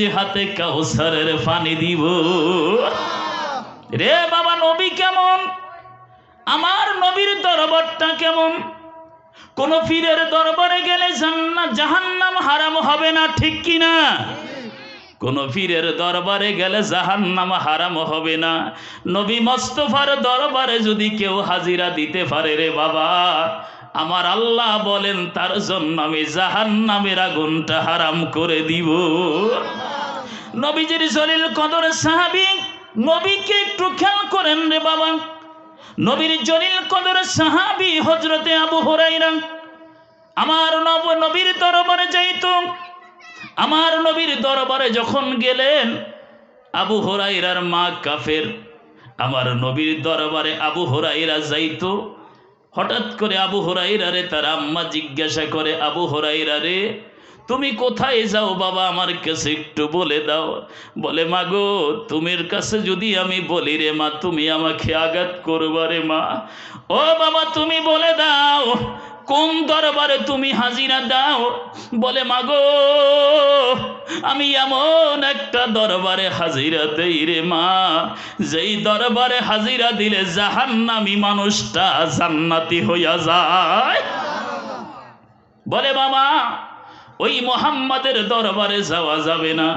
নিজ হাতে কাউসারের পানি দিব। রে বাবা, নবী কেমন? আমার নবীর দরবারটা কেমন? কোন পীরের দরবারে গেলে জান্নাত, জাহান্নাম হারাম হবে না, ঠিক কি না? কোন পীরের দরবারে গেলে জাহান্নাম হারাম হবে না। নবী মস্তফার দরবারে যদি কেউ হাজিরা দিতে পারে রে বাবা আমার আল্লাহ বলেন, তার জন্য আমি জাহান্নামের আগুনটা হারাম করে দিব। নবীজির জলিল কদর সাহাবি, নবীকে একটু খেয়াল করেন রে বাবা। নবীর জলিল কদর সাহাবি হজরতে আবু হরাইরা আমার নব নবীর দরবারে যাইত। আমার নবীর দরবারে যখন গেলেন, আবু হরাইরার মা কাফের, আমার নবীর দরবারে আবু হরাইরা যাইতো। হঠাৎ করে আবু হরাইরা রে, তার আম্মা জিজ্ঞাসা করে, আবু হরাইরা রে, তুমি কোথায় যাও? বাবা আমার কাছে একটু বলে দাও। বলে, মা গো, তুমির কাছে যদি আমি বলি রে, মা, তুমি আমাকে আঘাত করবা রে, মা। ও বাবা, তুমি বলে দাও। কোন দরবারে তুমি হাজিরা দাও? বলে, মাগো, আমি এমন একটা দরবারে হাজিরা দেই রে মা। যেই দরবারে হাজিরা দিলে জাহান্নামি মানুষটা জান্নাতি হইয়া যায়। বলে, বাবা, ওই মোহাম্মদের দরবারে যাওয়া যাবে না।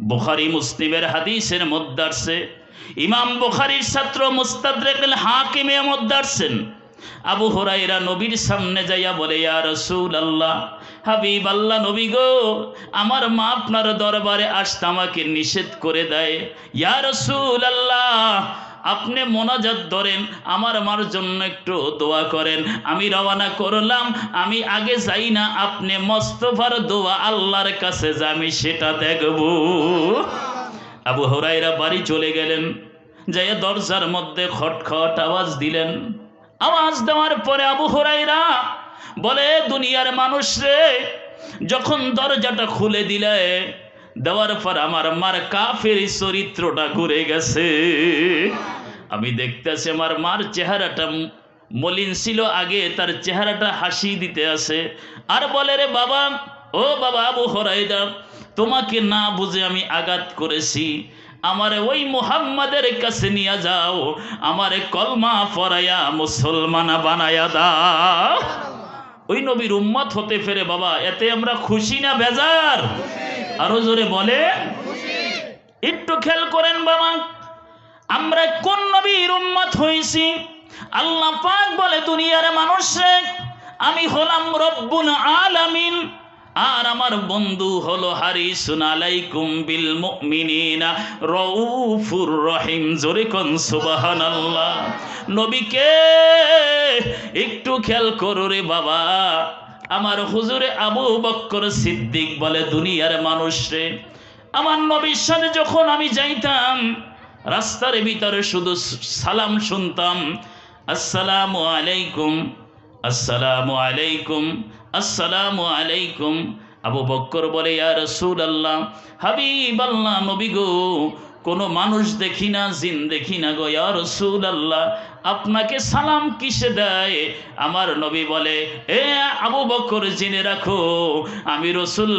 বুখারি মুসলিমের হাদিসের মধ্যে আসছে, ইমাম বুখারির ছাত্র মুস্তাদরেকুল হাকিমে মধ্যে আসছেন। আবু হরাইরা নবীর সামনে যাইয়া বলে, ইয়া রসুল আল্লাহ হাবিব আল্লাহ নবী গো, আমার মা আপনার দরবারে আসতে আমাকে নিষেধ করে দেয়। ইয়া রসুল আল্লাহ আপনি মোনাজাত ধরেন, আমার মার জন্য একটু দোয়া করেন। আমি রওনা করলাম, আমি আগে যাই না, আপনি মস্তফার দোয়া আল্লাহর কাছে যে আমি সেটা দেখব। আবু হরাইরা বাড়ি চলে গেলেন, যাইয়া দরজার মধ্যে খটখট আওয়াজ দিলেন। আওয়াজ দেওয়ার পরে আবু হরাইরা বলে, দুনিয়ার মানুষ রে, যখন দরজাটা খুলে দিলে, দেওয়ার পর আমার মার কাফের চরিত্রটা ঘুরে গেছে। আমি দেখতেছি আমার মার চেহারাটা মলিন ছিল আগে, তার চেহারাটা হাসি দিতে আছে। আর বলে রে, বাবা, ও বাবা আবু হরাইদা তোমাকে না বুঝে আমি আঘাত করেছি। আমারে ওই মুহাম্মাদের কাছে নিয়ে যাও, আমারে কলমা পরাইয়া মুসলমানা বানায়া দাও। ওই নবীর উম্মত হতে ফেরে বাবা, এতে আমরা খুশি না বেজার? আরও জোরে বলে একটু খেল করেন বাবা, আমরা কোন নবীর উম্মত হয়েছি আল্লাহ পাক বলে, দুনিয়ার মানুষে, আমি হলাম রব্বুল আলামিন। আর আমার বন্ধু হলো হারি আলাইকুম বিল মুমিনিনা, রউফুর রহিম। জোরে কোন সুবহানাল্লাহ। নবীকে একটু খেয়াল করো রে বাবা। আমার হুজুরে আবু বক্কর সিদ্দিক বলে, দুনিয়ার মানুষ রে, আমার নবীর সাথে যখন আমি যাইতাম, রাস্তার ভিতরে শুধু সালাম শুনতাম, আসসালামু আলাইকুম আসসালামু আলাইকুম আসসালামু আলাইকুম। আবু বক্কর বলে, ইয়া রসুল আল্লাহ হাবিব আল্লাহ নবী গো, কোনো মানুষ দেখি না, জিন দেখি না গো, ইয়া রসুল আল্লাহ আপনাকে সালাম কিসে দেয়? আমার নবী বলে, এ আবু বক্কর, জেনে রাখো, আমি রসুল